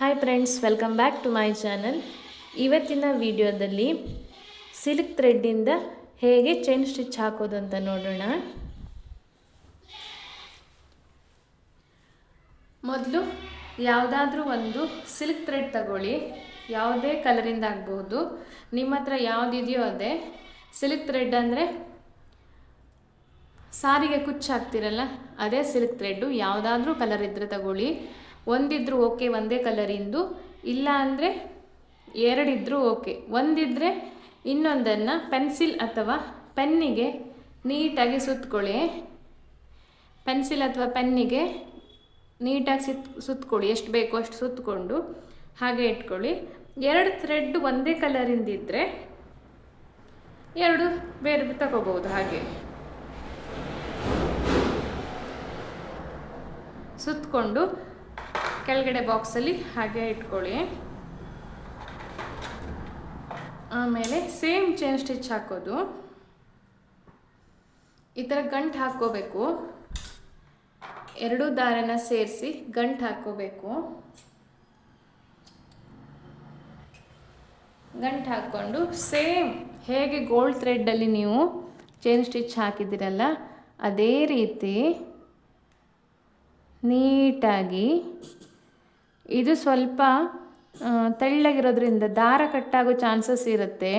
Hi friends welcome back to my channel ಇವತ್ತಿನ ವಿಡಿಯೋದಲ್ಲಿ silk ಥ್ರೆಡ್ಡಿಂದ ಹೇಗೆ ಚೈನ್ ಸ್ಟಿಚ್ ಹಾಕೋದು ಅಂತ ನೋಡೋಣ. ಮೊದಲು ಯಾವುದಾದ್ರೂ ಒಂದು ಸಿಲ್ಕ್ ಥ್ರೆಡ್ ತಗೊಳ್ಳಿ. ಯಾವುದೇ ಕಲರಿಂದ ಆಗ್ಬೋದು ನಿಮ್ಮ ಹತ್ರ ಯಾವುದಿದೆಯೋ ಅದೇ. ಸಿಲ್ಕ್ ಥ್ರೆಡ್ ಅಂದರೆ ಸಾರಿಗೆ ಕುಚ್ಚು ಹಾಕ್ತಿರಲ್ಲ, ಅದೇ ಸಿಲ್ಕ್ ಥ್ರೆಡ್ಡು ಯಾವುದಾದ್ರೂ ಕಲರ್ ಇದ್ದರೆ ತಗೊಳ್ಳಿ. ಒಂದಿದ್ರೂ ಓಕೆ ಒಂದೇ ಕಲರಿಂದು ಇಲ್ಲ ಅಂದರೆ ಎರಡಿದ್ರೂ ಓಕೆ. ಒಂದಿದ್ದರೆ ಇನ್ನೊಂದನ್ನು ಪೆನ್ಸಿಲ್ ಅಥವಾ ಪೆನ್ನಿಗೆ ನೀಟಾಗಿ ಸುತ್ತಕೊಳ್ಳಿ ಪೆನ್ಸಿಲ್ ಅಥವಾ ಪೆನ್ನಿಗೆ ನೀಟಾಗಿ ಸುತ್ ಸುತ್ತಕೊಳ್ಳಿ ಎಷ್ಟು ಬೇಕೋ ಅಷ್ಟು ಸುತ್ತಕೊಂಡು ಹಾಗೆ ಇಟ್ಕೊಳ್ಳಿ. ಎರಡು ಥ್ರೆಡ್ ಒಂದೇ ಕಲರಿಂದಿದ್ದರೆ ಎರಡು ಬೇರೆ ತಗೋಬೋದು ಹಾಗೆ. ಸುತ್ತಕೊಂಡು ಕೆಳಗಡೆ ಬಾಕ್ಸಲ್ಲಿ ಹಾಗೆ ಇಟ್ಕೊಳ್ಳಿ. ಆಮೇಲೆ ಸೇಮ್ ಚೈನ್ ಸ್ಟಿಚ್ ಹಾಕೋದು. ಈ ಥರ ಗಂಟು ಹಾಕ್ಕೋಬೇಕು. ಎರಡೂ ದಾರನ ಸೇರಿಸಿ ಗಂಟು ಹಾಕ್ಕೋಬೇಕು. ಗಂಟು ಹಾಕ್ಕೊಂಡು ಸೇಮ್ ಹೇಗೆ ಗೋಲ್ಡ್ ಥ್ರೆಡ್ಡಲ್ಲಿ ನೀವು ಚೈನ್ ಸ್ಟಿಚ್ ಹಾಕಿದ್ದೀರಲ್ಲ, ಅದೇ ರೀತಿ ನೀಟಾಗಿ ಇದು ಸ್ವಲ್ಪ ತೆಳ್ಳಗಿರೋದ್ರಿಂದ ದಾರ ಕಟ್ಟಾಗೋ ಚಾನ್ಸಸ್ ಇರುತ್ತೆ.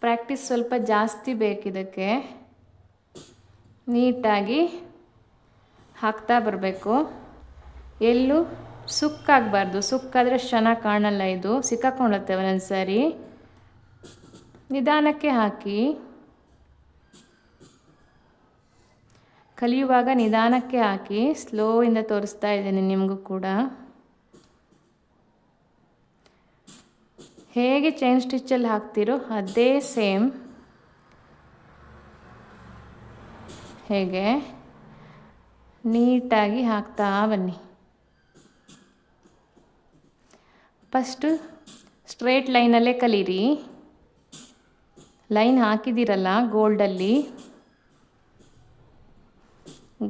ಪ್ರಾಕ್ಟೀಸ್ ಸ್ವಲ್ಪ ಜಾಸ್ತಿ ಬೇಕಿದಕ್ಕೆ. ನೀಟಾಗಿ ಹಾಕ್ತಾ ಬರಬೇಕು. ಎಲ್ಲೂ ಸುಕ್ಕಾಗಬಾರ್ದು. ಸುಕ್ಕಾದರೆ ಚೆನ್ನಾಗಿ ಕಾಣಲ್ಲ ಇದು. ಸಿಕ್ಕಾಕೊಂಡತ್ತೆ ಒಂದೊಂದು ಸಾರಿ ನಿಧಾನಕ್ಕೆ ಹಾಕಿ. ಕಲಿಯುವಾಗ ನಿಧಾನಕ್ಕೆ ಹಾಕಿ. ಸ್ಲೋಯಿಂದ ತೋರಿಸ್ತಾ ಇದ್ದೀನಿ ನಿಮಗೂ ಕೂಡ. ಹೇಗೆ ಚೈನ್ ಸ್ಟಿಚ್ಚಲ್ಲಿ ಹಾಕ್ತಿರೋ ಅದೇ ಸೇಮ್ ಹೇಗೆ? ನೀಟಾಗಿ ಹಾಕ್ತಾ ಬನ್ನಿ. ಫಸ್ಟು ಸ್ಟ್ರೇಟ್ ಲೈನಲ್ಲೇ ಕಲೀರಿ. ಲೈನ್ ಹಾಕಿದ್ದೀರಲ್ಲ ಗೋಲ್ಡಲ್ಲಿ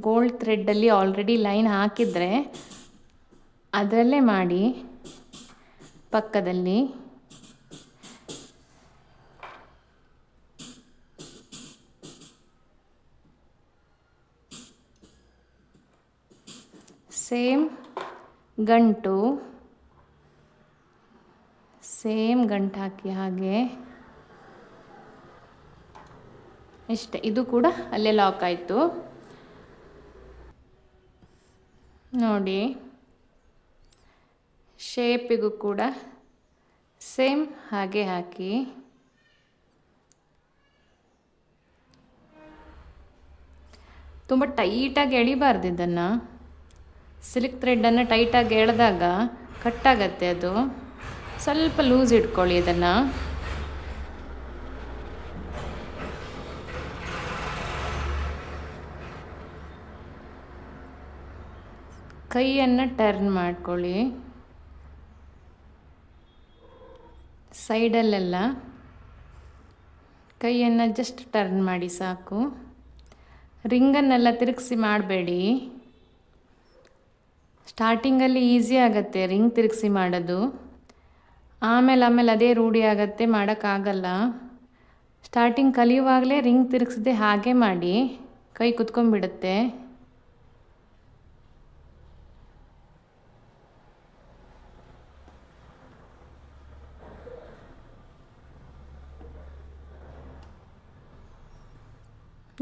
ಗೋಲ್ಡ್ ಥ್ರೆಡ್ಡಲ್ಲಿ ಆಲ್ರೆಡಿ ಲೈನ್ ಹಾಕಿದರೆ ಅದರಲ್ಲೇ ಮಾಡಿ ಪಕ್ಕದಲ್ಲಿ. ಸೇಮ್ ಗಂಟು ಸೇಮ್ ಗಂಟು ಹಾಕಿ ಹಾಗೆ. ಇಷ್ಟೇ, ಇದು ಕೂಡ ಅಲ್ಲೇ ಲಾಕ್ ಆಯಿತು. ನೋಡಿ ಶೇಪಿಗೂ ಕೂಡ ಸೇಮ್ ಹಾಗೆ ಹಾಕಿ. ತುಂಬ ಟೈಟಾಗಿ ಎಳಿಬಾರ್ದು ಇದನ್ನು. ಸಿಲ್ಕ್ ಥ್ರೆಡ್ಡನ್ನು ಟೈಟಾಗಿ ಎಳೆದಾಗ ಕಟ್ಟಾಗತ್ತೆ ಅದು. ಸ್ವಲ್ಪ ಲೂಸ್ ಇಟ್ಕೊಳ್ಳಿ ಇದನ್ನು. ಕೈಯನ್ನು ಟರ್ನ್ ಮಾಡ್ಕೊಳ್ಳಿ. ಸೈಡಲ್ಲೆಲ್ಲ ಕೈಯನ್ನು ಜಸ್ಟ್ ಟರ್ನ್ ಮಾಡಿ ಸಾಕು. ರಿಂಗನ್ನೆಲ್ಲ ತಿರುಗಿಸಿ ಮಾಡಬೇಡಿ. ಸ್ಟಾರ್ಟಿಂಗಲ್ಲಿ ಈಸಿ ಆಗುತ್ತೆ ರಿಂಗ್ ತಿರುಗಿಸಿ ಮಾಡೋದು. ಆಮೇಲೆ ಆಮೇಲೆ ಅದೇ ರೂಢಿ ಆಗತ್ತೆ, ಮಾಡೋಕ್ಕಾಗಲ್ಲ. ಸ್ಟಾರ್ಟಿಂಗ್ ಕಲಿಯುವಾಗಲೇ ರಿಂಗ್ ತಿರುಗಿಸದೆ ಹಾಗೆ ಮಾಡಿ, ಕೈ ಕುತ್ಕೊಂಡ್ಬಿಡುತ್ತೆ.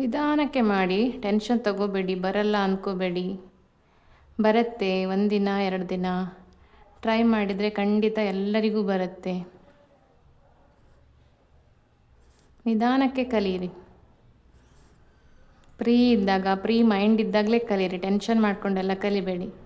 ನಿಧಾನಕ್ಕೆ ಮಾಡಿ ಟೆನ್ಷನ್ ತಗೋಬೇಡಿ, ಬರಲ್ಲ ಅಂದ್ಕೋಬೇಡಿ ಬರುತ್ತೆ, ಒಂದಿನ, ಎರಡು ದಿನ. ಟ್ರೈ ಮಾಡಿದರೆ ಖಂಡಿತ ಎಲ್ಲರಿಗೂ ಬರುತ್ತೆ. ನಿಧಾನಕ್ಕೆ ಕಲೀರಿ. ಫ್ರೀ ಇದ್ದಾಗ ಫ್ರೀ ಮೈಂಡ್ ಇದ್ದಾಗಲೇ ಕಲೀರಿ. ಟೆನ್ಷನ್ ಮಾಡಿಕೊಂಡೆಲ್ಲ ಕಲಿಬೇಡಿ.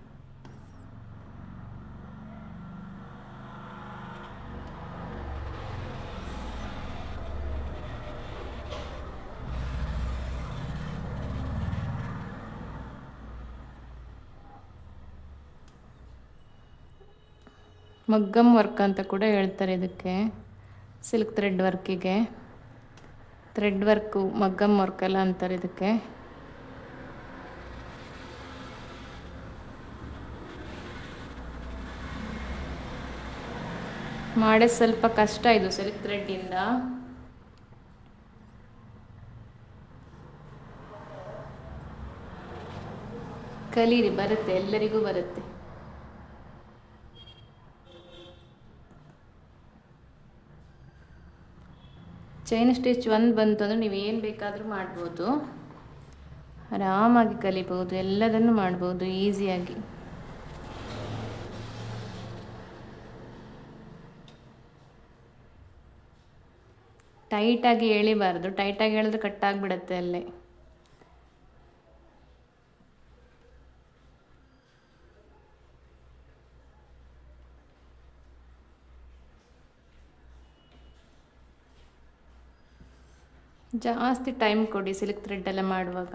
ಮಗ್ಗಮ್ ವರ್ಕ್ ಅಂತ ಕೂಡ ಹೇಳ್ತಾರೆ ಇದಕ್ಕೆ, ಸಿಲ್ಕ್ ಥ್ರೆಡ್ ವರ್ಕಿಗೆ ಥ್ರೆಡ್ ವರ್ಕು, ಮಗ್ಗಮ್ ವರ್ಕ್ ಎಲ್ಲ ಅಂತಾರೆ ಇದಕ್ಕೆ. ಮಾಡೋದು ಸ್ವಲ್ಪ ಕಷ್ಟ ಇದು ಸಿಲ್ಕ್ ಥ್ರೆಡ್ಡಿಂದ ಕಲೀರಿ, ಬರುತ್ತೆ, ಎಲ್ಲರಿಗೂ ಬರುತ್ತೆ. ಚೈನ್ ಸ್ಟಿಚ್ ಒಂದು ಬಂತು ಅಂದರೆ ನೀವು ಏನು ಬೇಕಾದರೂ ಮಾಡ್ಬೋದು. ಆರಾಮಾಗಿ ಕಲಿಬೋದು ಎಲ್ಲದನ್ನು ಮಾಡ್ಬೋದು, ಈಸಿಯಾಗಿ. ಟೈಟಾಗಿ ಎಳಿಬಾರ್ದು ಟೈಟಾಗಿ ಎಳೆದ್ರೆ ಕಟ್ಟಾಗಿಬಿಡತ್ತೆ ಅಲ್ಲೇ. ಜಾಸ್ತಿ ಟೈಮ್ ಕೊಡಿ ಸಿಲ್ಕ್ ಥ್ರೆಡ್ ಎಲ್ಲ ಮಾಡುವಾಗ.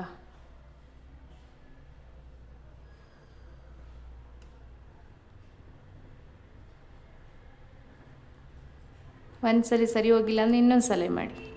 ಒಂದ್ಸಲಿ ಸರಿ ಹೋಗಿಲ್ಲ ಅಂದರೆ ಇನ್ನೊಂದು ಸಲ ಮಾಡಿ.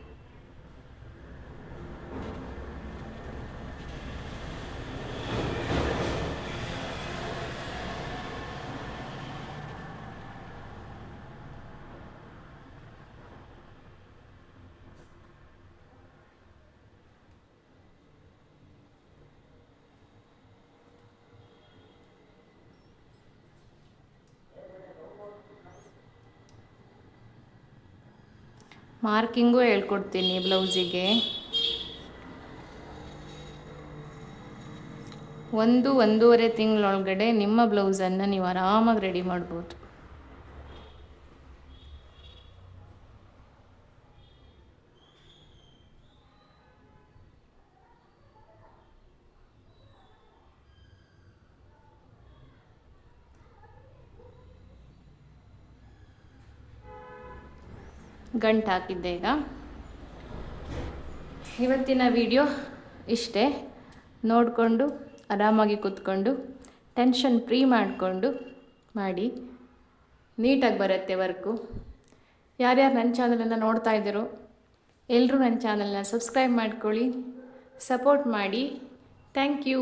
ಮಾರ್ಕಿಂಗು ಹೇಳ್ಕೊಡ್ತೀನಿ ಬ್ಲೌಸಿಗೆ. ಒಂದು ಒಂದೂವರೆ ತಿಂಗಳೊಳಗಡೆ ನಿಮ್ಮ ಬ್ಲೌಸನ್ನು ನೀವು ಆರಾಮಾಗಿ ರೆಡಿ ಮಾಡ್ಬೋದು. ಗಂಟು ಹಾಕಿದ್ದೆ ಈಗ. ಇವತ್ತಿನ ವಿಡಿಯೋ ಇಷ್ಟೇ. ನೋಡಿಕೊಂಡು, ಆರಾಮಾಗಿ ಕೂತ್ಕೊಂಡು ಟೆನ್ಷನ್ ಫ್ರೀ ಮಾಡಿಕೊಂಡು ಮಾಡಿ, ನೀಟಾಗಿ ಬರುತ್ತೆ ವರ್ಕು ಯಾರ್ಯಾರು ನನ್ನ ಚಾನಲನ್ನು ನೋಡ್ತಾ ಇದ್ದೀರೋ ಎಲ್ಲರೂ ನನ್ನ ಚಾನಲ್ನ ಸಬ್ಸ್ಕ್ರೈಬ್ ಮಾಡ್ಕೊಳ್ಳಿ ಸಪೋರ್ಟ್ ಮಾಡಿ. Thank you